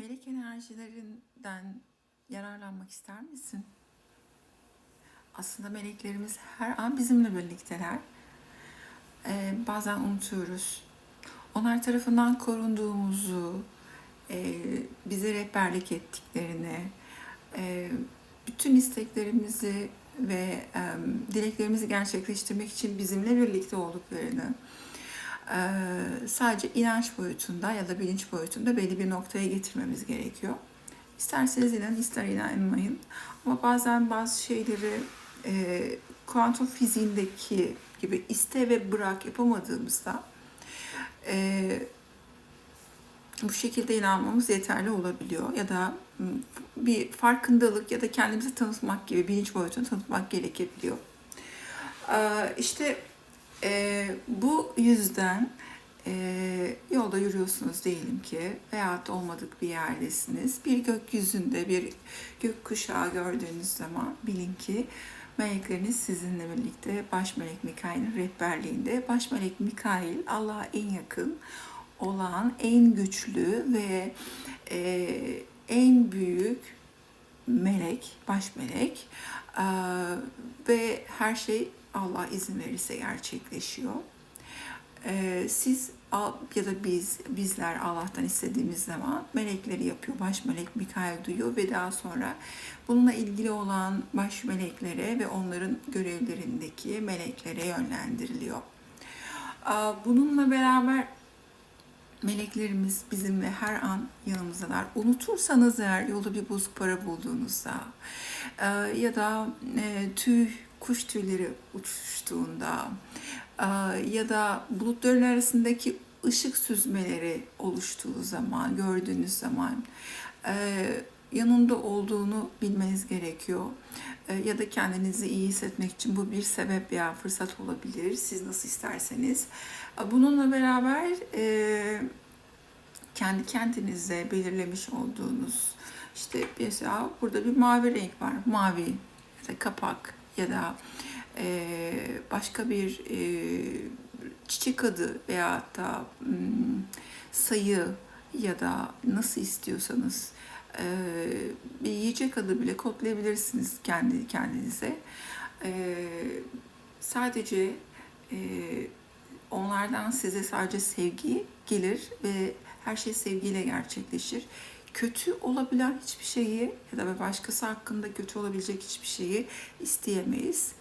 Melek enerjilerinden yararlanmak ister misin? Aslında meleklerimiz her an bizimle birlikteler. Ee, bazen unutuyoruz. Onlar tarafından korunduğumuzu, e, bize rehberlik ettiklerini, e, bütün isteklerimizi ve e, dileklerimizi gerçekleştirmek için bizimle birlikte olduklarını, sadece inanç boyutunda ya da bilinç boyutunda belli bir noktaya getirmemiz gerekiyor. İsterseniz inanın, ister inanmayın. Ama bazen bazı şeyleri e, kuantum fiziğindeki gibi iste ve bırak yapamadığımızda e, bu şekilde inanmamız yeterli olabiliyor. Ya da bir farkındalık ya da kendimizi tanıtmak gibi bilinç boyutunu tanıtmak gerekebiliyor. Ee, İşte e, bu yüzden e, yolda yürüyorsunuz diyelim ki veyahut olmadık bir yerdesiniz. Bir gökyüzünde bir gökkuşağı gördüğünüz zaman bilin ki melekleriniz sizinle birlikte baş melek Mikail'in rehberliğinde. Baş melek Mikail Allah'a en yakın olan en güçlü ve e, en büyük melek, baş melek Ee, ve her şey Allah izin verirse gerçekleşiyor. Ee, siz ya da biz, bizler Allah'tan istediğimiz zaman melekleri yapıyor. Baş melek Mikail duyuyor ve daha sonra bununla ilgili olan baş meleklere ve onların görevlerindeki meleklere yönlendiriliyor. Bununla beraber meleklerimiz bizimle her an yanımızdalar. Unutursanız eğer yolda bir bozuk para bulduğunuzda e, ya da e, tüy, kuş tüyleri uçuştuğunda e, ya da bulutların arasındaki ışık süzmeleri oluştuğu zaman, gördüğünüz zaman yanında olduğunu bilmeniz gerekiyor. E, ya da kendinizi iyi hissetmek için bu bir sebep veya fırsat olabilir. Siz nasıl isterseniz. E, Bununla beraber e, kendi kendinize belirlemiş olduğunuz işte mesela burada bir mavi renk var. Mavi ya da kapak ya da e, başka bir e, çiçek adı veya da hmm, sayı ya da nasıl istiyorsanız e, bir yiyecek adı bile kodlayabilirsiniz kendi kendinize. E, sadece e, onlardan size sadece sevgi gelir ve her şey sevgiyle gerçekleşir. Kötü olabilen hiçbir şeyi ya da başkası hakkında kötü olabilecek hiçbir şeyi isteyemeyiz.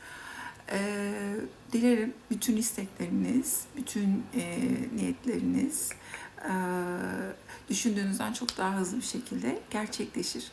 Ee, dilerim bütün istekleriniz, bütün e, niyetleriniz e, düşündüğünüzden çok daha hızlı bir şekilde gerçekleşir.